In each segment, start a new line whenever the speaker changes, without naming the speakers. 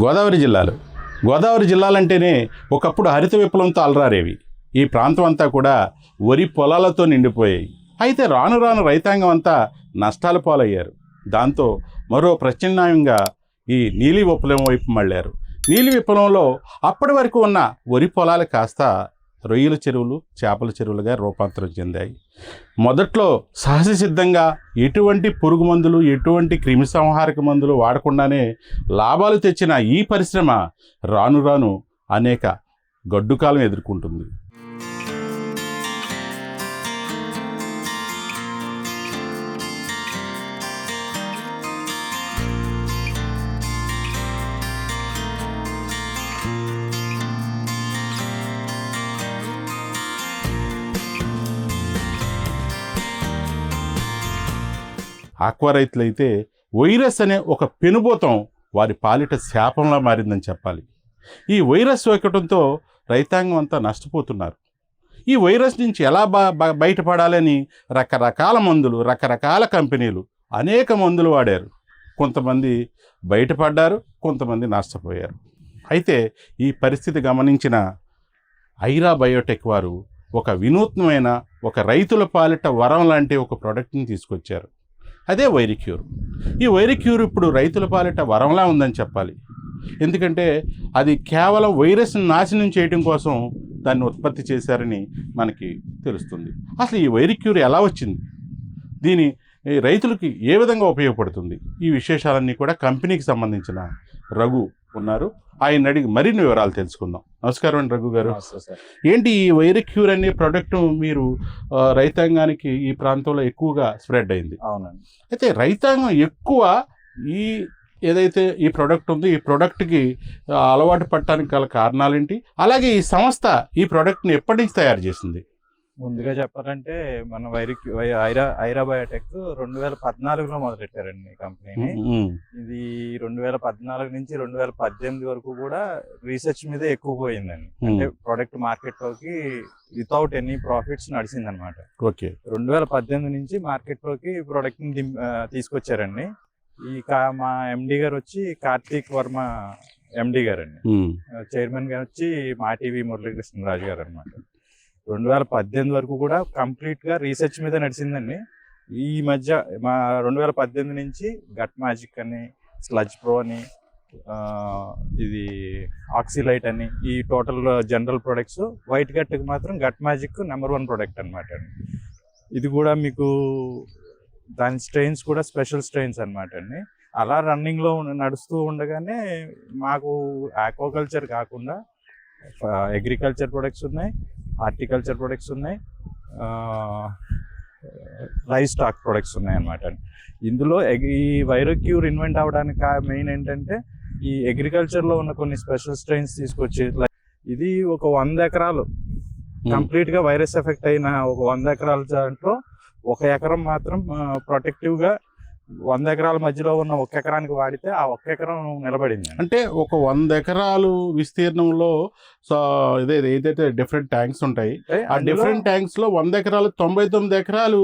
గోదావరి జిల్లాలు. గోదావరి జిల్లాలంటేనే ఒకప్పుడు హరిత విప్లవంతో అలరారేవి. ఈ ప్రాంతం అంతా కూడా వరి పొలాలతో నిండిపోయాయి. అయితే రాను రాను రైతాంగం అంతా నష్టాల పాలయ్యారు. దాంతో మరో ప్రత్యామ్నాయంగా ఈ నీలి విప్లవం వైపు మళ్ళారు. నీలి విప్లవంలో అప్పటి వరకు ఉన్న వరి పొలాలు కాస్త రొయ్యల చెరువులు చేపల చెరువులుగా రూపాంతరం చెందాయి. మొదట్లో సహజ సిద్ధంగా ఎటువంటి పురుగు మందులు ఎటువంటి క్రిమి సంహారక మందులు వాడకుండానే లాభాలు తెచ్చిన ఈ పరిశ్రమ రాను రాను అనేక గడ్డుకాలం ఎదుర్కొంటుంది. ఆక్వా రైతులైతే వైరస్ అనే ఒక పెనుభూతం వారి పాలిట శాపంలా మారిందని చెప్పాలి. ఈ వైరస్ సోకటంతో రైతాంగం అంతా నష్టపోతున్నారు. ఈ వైరస్ నుంచి ఎలా బా బయటపడాలని రకరకాల మందులు రకరకాల కంపెనీలు అనేక మందులు వాడారు. కొంతమంది బయటపడ్డారు కొంతమంది నష్టపోయారు. అయితే ఈ పరిస్థితి గమనించిన ఐరా బయోటెక్ వారు ఒక వినూత్నమైన ఒక రైతుల పాలిట వరం లాంటి ఒక ప్రోడక్ట్ని తీసుకొచ్చారు. అదే వైరిక్యూర్ ఈ వైరిక్యూర్ ఇప్పుడు రైతుల పాలిట వరంలా ఉందని చెప్పాలి. ఎందుకంటే అది కేవలం వైరస్ నాశనం చేయడం కోసం దాన్ని ఉత్పత్తి చేశారని మనకి తెలుస్తుంది. అసలు ఈ వైరిక్యూర్ ఎలా వచ్చింది? దీని ఈ రైతులకి ఏ విధంగా ఉపయోగపడుతుంది? ఈ విశేషాలన్నీ కూడా కంపెనీకి సంబంధించిన రఘు ఉన్నారు. ఆయన అడిగి మరిన్ని వివరాలు తెలుసుకుందాం. నమస్కారం అండి రఘు గారు. ఏంటి ఈ వైరిక్యూర్ అనే ప్రోడక్ట్ మీరు రైతాంగానికి ఈ ప్రాంతంలో ఎక్కువగా స్ప్రెడ్ అయింది?
అవునండి.
అయితే రైతాంగం ఎక్కువ ఈ ఏదైతే ఈ ప్రోడక్ట్ ఉందో ఈ ప్రోడక్ట్కి అలవాటు పడటానికి గల కారణాలేంటి? అలాగే ఈ సంస్థ ఈ ప్రోడక్ట్ని ఎప్పటి నుంచి తయారు చేసింది?
ముందుగా చెప్పాలంటే మన వైరి ఐరా ఐరా బయోటెక్ రెండు వేల పద్నాలుగులో మొదలెట్టారండి ఈ కంపెనీని. ఇది రెండు వేల పద్నాలుగు నుంచి రెండు వేల పద్దెనిమిది వరకు కూడా రీసెర్చ్ మీదే ఎక్కువ పోయిందండి. అంటే ప్రోడక్ట్ మార్కెట్లోకి వితౌట్ ఎనీ ప్రాఫిట్స్ నడిచింది అనమాట
ఓకే.
రెండు వేల పద్దెనిమిది నుంచి మార్కెట్లోకి ప్రోడక్ట్ని తీసుకొచ్చారండి. ఈ మా ఎండి గారు వచ్చి కార్తీక్ వర్మ ఎండి గారు అండి చైర్మన్ గారు వచ్చి మా టీవీ మురళీకృష్ణరాజు గారు అనమాట రెండు వేల పద్దెనిమిది వరకు కూడా కంప్లీట్గా రీసెర్చ్ మీద నడిచిందండి ఈ మధ్య మా రెండు వేల పద్దెనిమిది నుంచి గట్ మ్యాజిక్ అని స్లజ్ ప్రో అని ఇది ఆక్సిలైట్ అని ఈ టోటల్ జనరల్ ప్రొడక్ట్స్ వైట్ గట్కి మాత్రం gut magic number one product అనమాట అండి. ఇది కూడా మీకు దాని స్ట్రెయిన్స్ కూడా స్పెషల్ స్ట్రెయిన్స్ అనమాట అండి. అలా రన్నింగ్లో నడుస్తూ ఉండగానే మాకు ఆక్వాకల్చర్ కాకుండా అగ్రికల్చర్ ప్రొడక్ట్స్ ఉన్నాయి. హార్టికల్చర్ ప్రొడక్ట్స్ ఉన్నాయి రైస్ స్టాక్ ప్రొడక్ట్స్ ఉన్నాయి అనమాట ఇందులో ఈ వైరోక్యూర్ ఇన్వెంట్ అవడానికి మెయిన్ ఏంటంటే ఈ అగ్రికల్చర్లో ఉన్న కొన్ని స్పెషల్ స్ట్రెయిన్స్ తీసుకొచ్చి ఇది ఒక వంద ఎకరాలు. కంప్లీట్గా వైరస్ ఎఫెక్ట్ అయిన ఒక వంద ఎకరాల దాంట్లో ఒక ఎకరం మాత్రం ప్రొటెక్టివ్గా వంద ఎకరాల మధ్యలో ఉన్న ఒక ఎకరానికి వాడితే ఆ ఒక్క ఎకరం నిలబడింది
అంటే ఒక వంద ఎకరాలు విస్తీర్ణంలో సో ఇదే ఏదైతే డిఫరెంట్ ట్యాంక్స్ ఉంటాయి ఆ డిఫరెంట్ ట్యాంక్స్లో వంద ఎకరాలు తొంభై తొమ్మిది ఎకరాలు.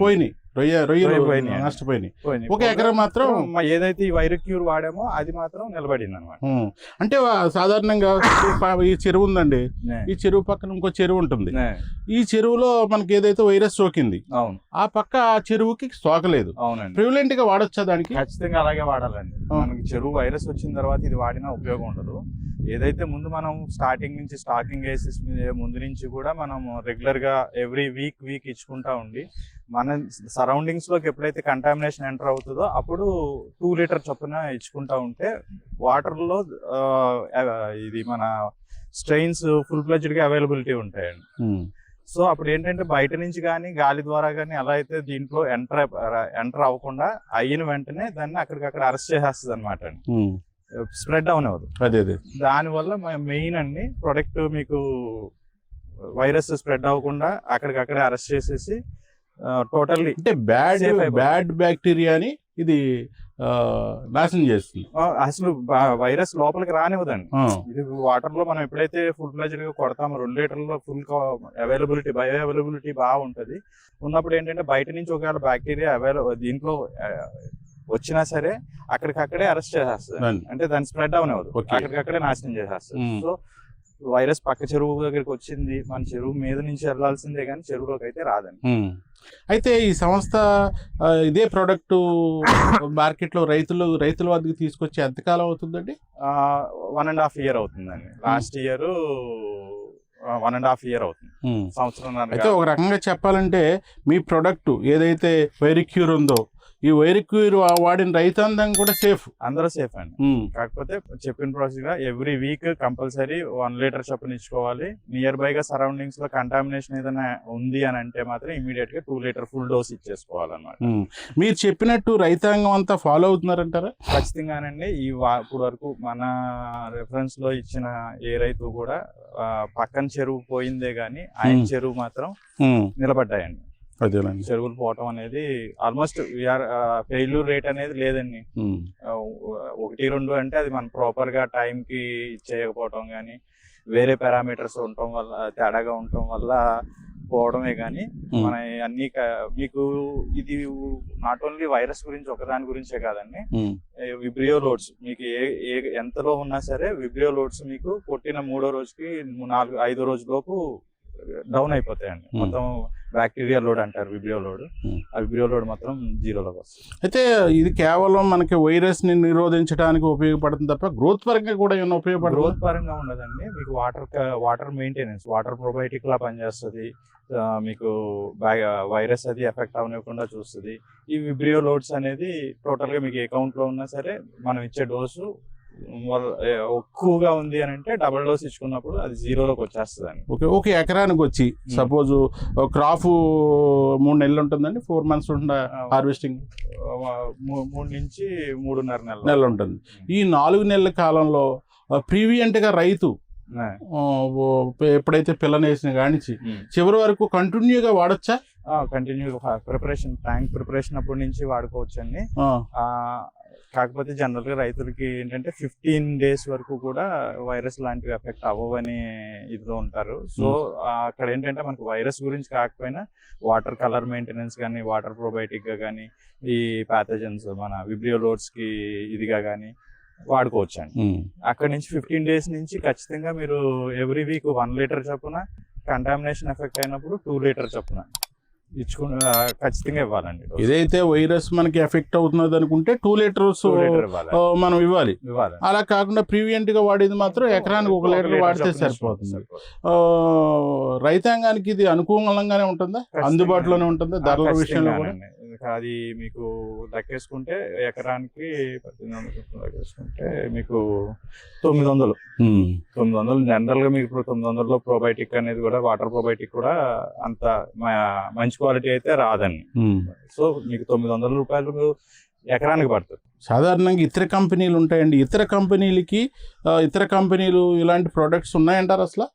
పోయినాయి రొయ్య రొయ్యలు. నష్టపోయినాయి.
పోయినాయి.
ఒక ఎకరం మాత్రం
ఏదైతే ఈ వైరక్యూర్ వాడామో అది మాత్రం నిలబడింది అనమాట
అంటే సాధారణంగా ఈ చెరువు ఉందండి. ఈ చెరువు పక్కన ఇంకో చెరువు ఉంటుంది. ఈ చెరువులో మనకి ఏదైతే వైరస్ సోకింది
అవును.
ఆ పక్క ఆ చెరువుకి సోకలేదు.
అవునండి.
ప్రివిలెంట్గా వాడొచ్చా దానికి?
ఖచ్చితంగా అలాగే వాడాలండి. మనకి చెరువు వైరస్ వచ్చిన తర్వాత ఇది వాడినా ఉపయోగం ఉండదు. ఏదైతే ముందు మనం స్టార్టింగ్ నుంచి స్టాకింగ్ వేసెస్ ముందు నుంచి కూడా మనం రెగ్యులర్గా ఎవ్రీ వీక్ వీక్ ఇచ్చుకుంటా ఉండి మన సరౌండింగ్స్లోకి ఎప్పుడైతే కంటామినేషన్ ఎంటర్ అవుతుందో అప్పుడు టూ లీటర్ చొప్పున ఇచ్చుకుంటా ఉంటే వాటర్లో ఆ, ఇది మన స్ట్రెయిన్స్ ఫుల్ ఫ్లెజ్డ్గా అవైలబిలిటీ ఉంటాయండి.
ఉమ్,
సో అప్పుడు ఏంటంటే బయట నుంచి కానీ గాలి ద్వారా కానీ ఎలా అయితే దీంట్లో ఎంటర్ ఎంటర్ అవ్వకుండా అయిన వెంటనే దాన్ని అక్కడికక్కడ అరెస్ట్ చేసేస్తుంది అనమాట
ఉమ్,
స్ప్రెడ్ అవనవదు
అదే అదే.
దానివల్ల మెయిన్ అండి ప్రొడక్ట్ మీకు వైరస్ స్ప్రెడ్ అవ్వకుండా అక్కడికక్కడే అరెస్ట్ చేసేసి టోటల్లీ
అంటే బ్యాడ్. బ్యాడ్ బ్యాక్టీరియాని ఇది నాశనం చేస్తుంది.
అసలు వైరస్ లోపలికి రానివ్వదండి. ఇది వాటర్లో మనం ఎప్పుడైతే ఫుల్ ఫ్లెజ్డ్గా కొడతామో రెండు లీటర్లో ఫుల్ అవైలబిలిటీ బయో అవైలబిలిటీ బాగా ఉంటది ఉన్నప్పుడు ఏంటంటే బయట నుంచి ఒకవేళ బ్యాక్టీరియా అవైలబుల్ దీంట్లో వచ్చినా సరే అక్కడికక్కడే అరెస్ట్ చేసేస్తుంది. అంటే దాన్ని స్ప్రెడ్ అవనివ్వదు. అక్కడికక్కడే నాశనం చేసేస్తుంది. సో వైరస్ పక్క చెరువు దగ్గరికి వచ్చింది మన చెరువు మీద నుంచి వెళ్ళాల్సిందే కానీ చెరువులోకి అయితే రాదండి.
అయితే ఈ సంస్థ ఇదే ప్రోడక్ట్ మార్కెట్లో రైతులు రైతుల వద్దకు తీసుకొచ్చి ఎంతకాలం అవుతుందండి
వన్ అండ్ హాఫ్ ఇయర్ అవుతుందండి last year one and half year అవుతుంది. సంవత్సరం
అయితే ఒక రకంగా చెప్పాలంటే మీ ప్రోడక్ట్ ఏదైతే వైరిక్యూర్ ఉందో ఈ వైరిక్యూర్ వాడిన రైతాంగం కూడా సేఫ్.
అందరూ సేఫ్ అండి. కాకపోతే చెప్పిన ప్రాసెస్గా every week compulsory one litre చొప్పున ఇచ్చుకోవాలి. నియర్ బై గా సరౌండింగ్స్లో కంటామినేషన్ ఏదైనా ఉంది అని అంటే మాత్రం ఇమీడియట్గా టూ లీటర్ ఫుల్ డోస్ ఇచ్చేసుకోవాలన్నమాట.
మీరు చెప్పినట్టు రైతాంగం అంతా ఫాలో అవుతున్నారంటారా?
ఖచ్చితంగానండి. ఈ ఇప్పుడు వరకు మన రెఫరెన్స్లో ఇచ్చిన ఏ రైతు కూడా పక్కన చెరువు పోయిందే గానీ ఆయన. చెరువు మాత్రం. నిలబడ్డాయండి.
అదేనండి
చెరువులు పోవటం అనేది ఆల్మోస్ట్ ఫెయిల్యూర్ రేట్ అనేది లేదండి ఒకటి రెండు అంటే అది మనం ప్రాపర్గా టైం కి చేయకపోవటం కానీ వేరే పారామీటర్స్ ఉండటం వల్ల తేడాగా ఉండటం వల్ల పోవడమే కానీ. మన అన్ని మీకు ఇది నాట్ ఓన్లీ వైరస్ గురించి ఒకదాని గురించే కాదండి. విబ్రియో లోడ్స్ మీకు ఏ ఏ ఎంతలో ఉన్నా సరే విబ్రియో లోడ్స్ మీకు కొట్టిన మూడో రోజుకి నాలుగు ఐదో రోజు లోపు డౌన్ అయిపోతాయండి. మొత్తం బ్యాక్టీరియా లోడ్ అంటారు విబ్రియో లోడ్. ఆ విబ్రియో లోడ్ మాత్రం జీరోలోకి వస్తుంది.
అయితే ఇది కేవలం మనకి వైరస్ని నిరోధించడానికి ఉపయోగపడుతుంది తప్ప గ్రోత్ పరంగా కూడా ఏమైనా ఉపయోగపడుతుంది?
గ్రోత్ పరంగా ఉండదండి. మీకు water water maintenance water probiotic లా పనిచేస్తుంది. మీకు వైరస్ అది ఎఫెక్ట్ అవ్వకుండా చూస్తుంది. ఈ విబ్రియో లోడ్స్ అనేది టోటల్గా మీకు అకౌంట్లో ఉన్నా సరే మనం ఇచ్చే డోసు ఎక్కువగా ఉంది అని అంటే డబుల్ డోస్ ఇచ్చుకున్నప్పుడు అది జీరోలోకి వచ్చేస్తుంది అండి
ఓకే ఓకే ఎకరానికి వచ్చి సపోజ్ క్రాప్ మూడు నెలలు ఉంటుందండి ఫోర్ మంత్స్ ఉంటుందా హార్వెస్టింగ్?
మూడు నుంచి మూడున్నర నెలలు.
నెలలు ఉంటుంది. ఈ నాలుగు నెలల కాలంలో ప్రీవియంట్గా రైతు ఎప్పుడైతే పిల్లనేసిన కానించి
ఉమ్.
చివరి వరకు కంటిన్యూగా వాడచ్చా?
కంటిన్యూ ప్రిపరేషన్ ట్యాంక్ ప్రిపరేషన్ అప్పటి నుంచి వాడుకోవచ్చండి. కాకపోతే జనరల్గా రైతులకి ఏంటంటే ఫిఫ్టీన్ డేస్ వరకు కూడా వైరస్ లాంటివి ఎఫెక్ట్ అవ్వవని ఇదిలో ఉంటారు. సో అక్కడ ఏంటంటే మనకు వైరస్ గురించి కాకపోయినా వాటర్ కలర్ మెయింటెనెన్స్ కానీ వాటర్ ప్రోబయోటిక్గా కానీ ఈ ప్యాథజన్స్ మన విబ్రియోలోడ్స్కి ఇదిగా కానీ వాడుకోవచ్చు అండి. అక్కడ నుంచి ఫిఫ్టీన్ డేస్ నుంచి ఖచ్చితంగా మీరు ఎవ్రీ వీక్ వన్ లీటర్ చొప్పున కంటామినేషన్ ఎఫెక్ట్ అయినప్పుడు టూ లీటర్ చొప్పున. ఇచ్చుకు ఖచ్చితంగా ఇవ్వాలండి.
ఏదైతే వైరస్ మనకి ఎఫెక్ట్ అవుతున్నది అనుకుంటే టూ లీటర్స్ మనం ఇవ్వాలి. అలా కాకుండా ప్రీవియంట్గా వాడేది మాత్రం ఎకరానికి ఒక లీటర్ వాడితే సరిపోతుంది. రైతాంగానికి ఇది అనుకూలంగానే ఉంటుందా? అందుబాటులోనే ఉంటుందా? ధరల విషయంలో కూడా?
అది మీకు లెక్కేసుకుంటే ఎకరానికి పద్దెనిమిది వందలు లెక్కేసుకుంటే మీకు తొమ్మిది వందలు. తొమ్మిది వందలు జనరల్గా మీకు ఇప్పుడు తొమ్మిది వందలలో ప్రోబయోటిక్ అనేది కూడా వాటర్ ప్రోబయోటిక్ కూడా అంత మంచి క్వాలిటీ అయితే రాదండి. సో మీకు తొమ్మిది వందల రూపాయలు ఎకరానికి పడుతుంది.
సాధారణంగా ఇతర కంపెనీలు ఉంటాయండి. ఇతర కంపెనీలకి ఇతర కంపెనీలు ఇలాంటి ప్రొడక్ట్స్ ఉన్నాయంటారు అసలు?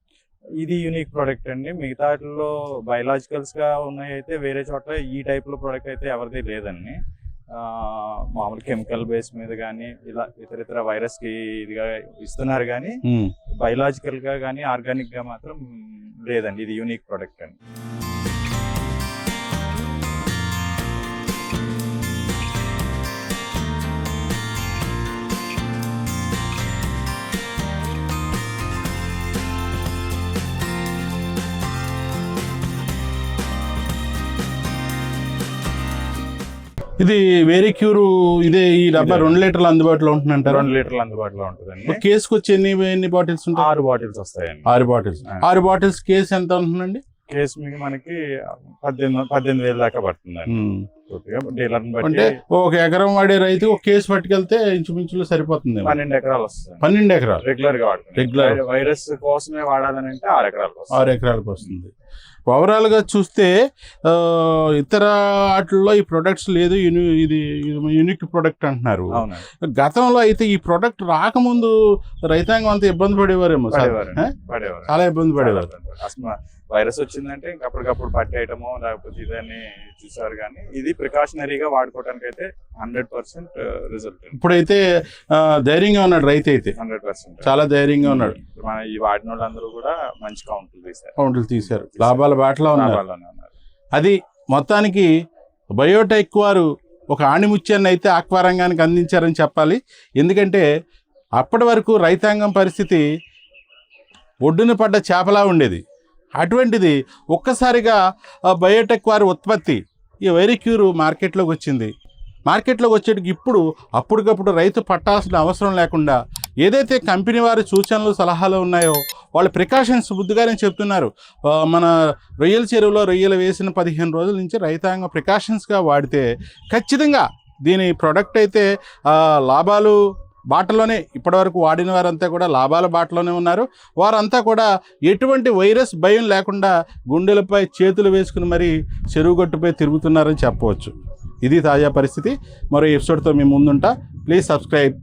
ఇది యూనిక్ ప్రోడక్ట్ అండి. మిగతా వాటిల్లో బయలాజికల్స్గా ఉన్నాయి అయితే వేరే చోట్ల ఈ టైప్లో ప్రోడక్ట్ అయితే ఎవరిది లేదండి. ఆ, మామూలు కెమికల్ బేస్ మీద కానీ ఇలా ఇతర ఇతర వైరస్కి ఇదిగా ఇస్తున్నారు కానీ. బయలాజికల్గా కానీ ఆర్గానిక్గా మాత్రం లేదండి. ఇది యూనిక్ ప్రోడక్ట్ అండి.
ఇది వేరే క్యూర్ ఇదే ఈ డబ్బా. రెండు లీటర్లు అందుబాటులో ఉంటుందంటారు?
రెండు లీటర్లు అందుబాటులో ఉంటుందండి.
కేసుకి వచ్చి ఎన్ని ఎన్ని బాటిల్స్ ఉంటాయి?
ఆరు బాటిల్స్ వస్తాయండి.
ఆరు బాటిల్స్. ఆరు బాటిల్స్ కేసు ఎంత ఉంటుందండి?
కేసు మీకు మనకి పద్దెనిమిది పద్దెనిమిది వేలు దాకా పడుతుందండి డీలర్ని
అంటే ఒక ఎకరం వాడే రైతు ఒక కేసు పట్టుకెళ్తే ఇంచుమించులో సరిపోతుంది
పన్నెండు ఎకరాలు వస్తుంది.
పన్నెండు ఎకరాలు.
రెగ్యులర్గా
Regular.
వైరస్ కోసమే వాడాలని అంటే ఆరు ఎకరాలు
ఆరు ఎకరాలకు వస్తుంది. ఓవరాల్గా చూస్తే ఇతర వాటిల్లో ఈ ప్రొడక్ట్స్ లేదు ఇది యూనిక్ ప్రొడక్ట్ అంటున్నారు. గతంలో అయితే ఈ ప్రొడక్ట్ రాకముందు రైతాంగం అంత ఇబ్బంది పడేవారేమో చాలా ఇబ్బంది పడేవారు.
వైరస్ వచ్చిందంటే ఇంక అప్పటికప్పుడు పట్టేయటమో లేకపోతే ఇదని చూసారు కానీ ఇది ప్రికాషనరీగా వాడుకోవడానికి అయితే హండ్రెడ్ పర్సెంట్ రిజల్ట్
ఇప్పుడైతే ధైర్యంగా ఉన్నాడు రైతు అయితే.
Hundred percent.
చాలా ధైర్యంగా ఉన్నాడు.
మన ఈ వాడిన వాళ్ళందరూ కూడా మంచి కౌంట్లు తీశారు.
కౌంట్లు తీశారు. లాభాల బాటలో ఉన్నారు. అది మొత్తానికి బయోటెక్ వారు ఒక ఆణిముత్యాన్ని అయితే ఆక్వా రంగానికి అందించారని చెప్పాలి. ఎందుకంటే అప్పటి వరకు రైతాంగం పరిస్థితి ఒడ్డున పడ్డ చేపలా ఉండేది. అటువంటిది ఒక్కసారిగా బయోటెక్ వారి ఉత్పత్తి ఈ వైరిక్యూర్ మార్కెట్లోకి వచ్చింది. మార్కెట్లోకి వచ్చేటికి ఇప్పుడు అప్పటికప్పుడు రైతు పట్టాల్సిన అవసరం లేకుండా ఏదైతే కంపెనీ వారి సూచనలు సలహాలు ఉన్నాయో వాళ్ళ ప్రికాషన్స్ బుద్ధిగానే చెప్తున్నారు. మన రొయ్యల చెరువులో రొయ్యలు వేసిన పదిహేను రోజుల నుంచి రైతాంగం ప్రికాషన్స్గా వాడితే ఖచ్చితంగా దీని ప్రొడక్ట్ అయితే లాభాలు బాటలోనే ఇప్పటివరకు వాడిన వారంతా కూడా లాభాల బాటలోనే ఉన్నారు. వారంతా కూడా ఎటువంటి వైరస్ భయం లేకుండా గుండెలపై చేతులు వేసుకుని మరీ చెరువు గట్టుపై తిరుగుతున్నారని చెప్పవచ్చు. ఇది తాజా పరిస్థితి. మరో ఎపిసోడ్తో మీ ముందుంటా. Please subscribe.